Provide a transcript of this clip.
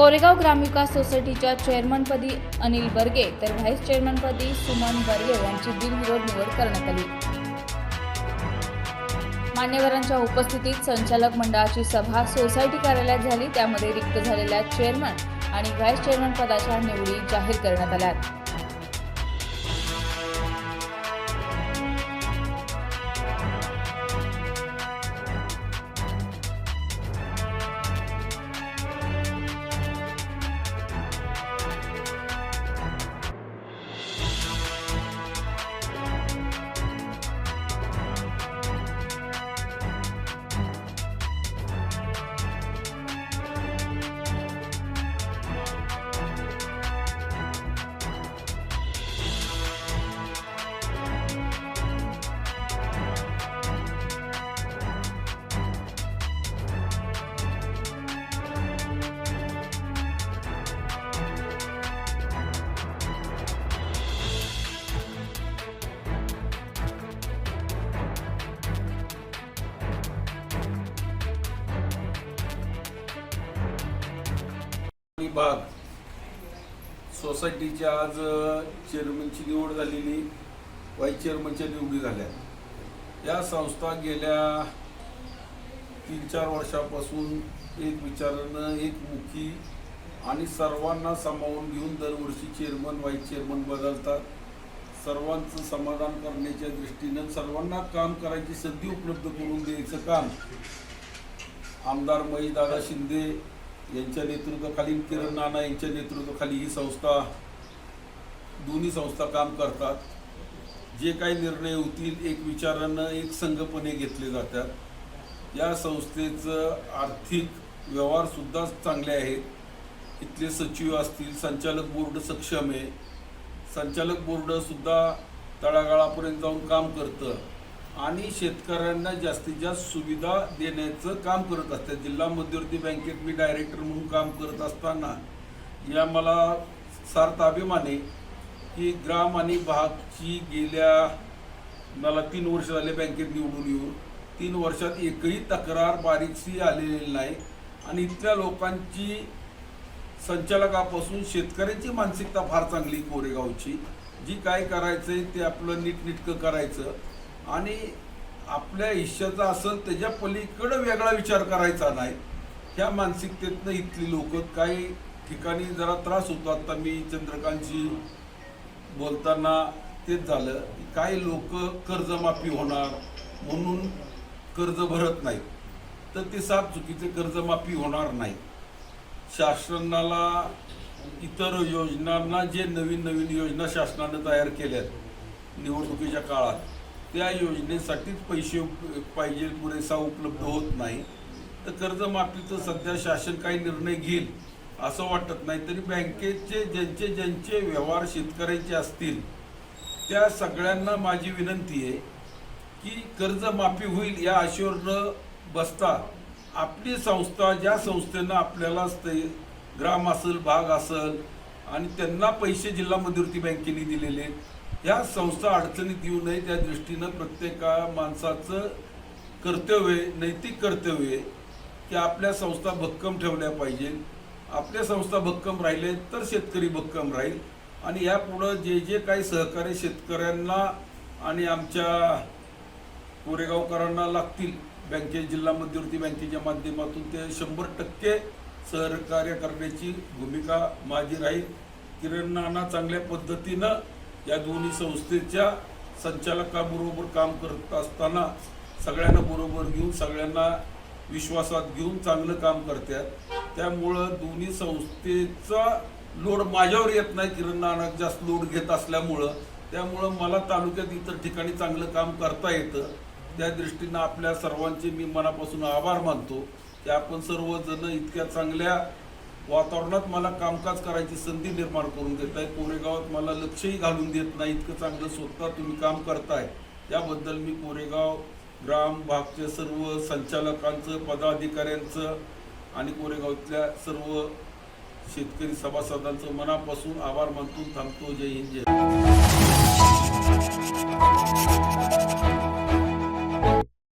कोरेगाव ग्रामविकास सोसायटीच्या चेअरमनपदी अनिल बर्गे तर व्हाईस चेअरमनपदी सुमन बर्गे यांची बिनविरोध निवड करण्यात आली. मान्यवरांच्या उपस्थितीत संचालक मंडळाची सभा सोसायटी कार्यालयात झाली त्यामध्ये रिक्त झालेल्या चेअरमन आणि व्हाईस चेअरमन पदाच्या निवडी जाहीर करण्यात आल्या. विभाग सोसायटीच्या आज चेअरमनची निवड झालेली व्हाईस चेअरमनच्या निवडी झाल्या. या संस्था गेल्या तीन चार वर्षापासून एक विचारानं एकमुखी आणि सर्वांना सामावून घेऊन दरवर्षी चेअरमन व्हाईस चेअरमन बदलतात. सर्वांचं समाधान करण्याच्या दृष्टीनं सर्वांना काम करायची संधी उपलब्ध करून द्यायचं काम आमदार दादा शिंदे यांच्या नेतृत्वाखाली किरण नाना यांच्या नेतृत्वाखाली ही संस्था दोन्ही संस्था काम करतात. जे काही निर्णय होतील एक विचारानं एक संघपणे घेतले जातात. या संस्थेचं आर्थिक व्यवहारसुद्धा चांगले आहेत. इथले सचिव असतील संचालक बोर्ड सक्षम आहे. संचालक बोर्डसुद्धा तळागाळापर्यंत जाऊन काम करतं. आणि शेतकऱ्यांना जास्तीत जास्त सुविधा देण्याचं काम करत असतात. जिल्हा मध्यवर्ती बँकेत मी डायरेक्टर म्हणून काम करत असताना या मला सार्थ अभिमान आहे की ग्राम आणि भागची गेल्या मला तीन वर्ष झाले बँकेत निवडून येऊन. तीन वर्षात एकही तक्रार बारीकशी आलेली नाही. आणि इथल्या लोकांची संचालकापासून शेतकऱ्यांची मानसिकता फार चांगली कोरेगावची. जी काय करायचं आहे ते आपलं नीटनेटकं करायचं. आणि आपल्या हिश्श्याचा असेल त्याच्या पलीकडं वेगळा विचार करायचा नाही. ह्या मानसिकतेतनं इथली लोक काही ठिकाणी जरा त्रास होतो आता मी चंद्रकांतशी बोलताना तेच झालं की काही लोक कर्जमाफी होणार म्हणून कर्ज भरत नाहीत. तर ते साप चुकीचे कर्जमाफी होणार नाही. शासनाला इतर योजनांना जे नवीन नवीन योजना शासनानं तयार केल्यात निवडणुकीच्या काळात त्या योजनेसाठीच पैसे पाहिजे पुरेसा उपलब्ध होत नाही. तर कर्जमाफीचं सध्या शासन काही निर्णय घेईल असं वाटत नाही. तरी बँकेचे ज्यांचे ज्यांचे व्यवहार शेतकऱ्यांचे असतील त्या सगळ्यांना माझी विनंती आहे की कर्जमाफी होईल या आशेवर न बसता. आपली संस्था ज्या संस्थेनं आपल्याला ग्राम असेल भाग असेल आणि त्यांना पैसे जिल्हा मध्यवर्ती बँकेने दिलेले ह्या संस्था अडचणीत येऊ नये त्या दृष्टीनं प्रत्येका माणसाचं कर्तव्य आहे, नैतिक कर्तव्य आहे की आपल्या संस्था भक्कम ठेवल्या पाहिजे. आपल्या संस्था भक्कम राहिले तर शेतकरी भक्कम राहील. आणि यापुढं जे जे काही सहकार्य शेतकऱ्यांना आणि आमच्या कोरेगावकरांना लागतील बँके जिल्हा मध्यवर्ती बँकेच्या माध्यमातून ते शंभर टक्के सहकार्य करण्याची भूमिका माझी राहील. किरण नाना चांगल्या पद्धतीनं या दोन्ही संस्थेच्या संचालकाबरोबर काम करत असताना सगळ्यांना बरोबर घेऊन सगळ्यांना विश्वासात घेऊन चांगलं काम करतात. त्यामुळं दोन्ही संस्थेचा लोड माझ्यावर येत नाही. किरण नाना जास्त लोड घेत असल्यामुळं. त्यामुळं मला तालुक्यात इतर ठिकाणी चांगलं काम करता येतं. त्या दृष्टीनं आपल्या सर्वांचे मी मनापासून आभार मानतो. की आपण सर्वजण इतक्या चांगल्या वातावरणात मला कामकाज करायची संधी निर्माण करून देत आहे. कोरेगावात मला लक्षही घालून देत नाही. इतकं चांगलं स्वतः तुम्ही काम करताय. त्याबद्दल मी कोरेगाव ग्राम भागच्या सर्व संचालकांचं पदाधिकाऱ्यांचं आणि कोरेगावातल्या सर्व शेतकरी सभासदांचं मनापासून आभार मानतो थांबतो. जय हिंद जय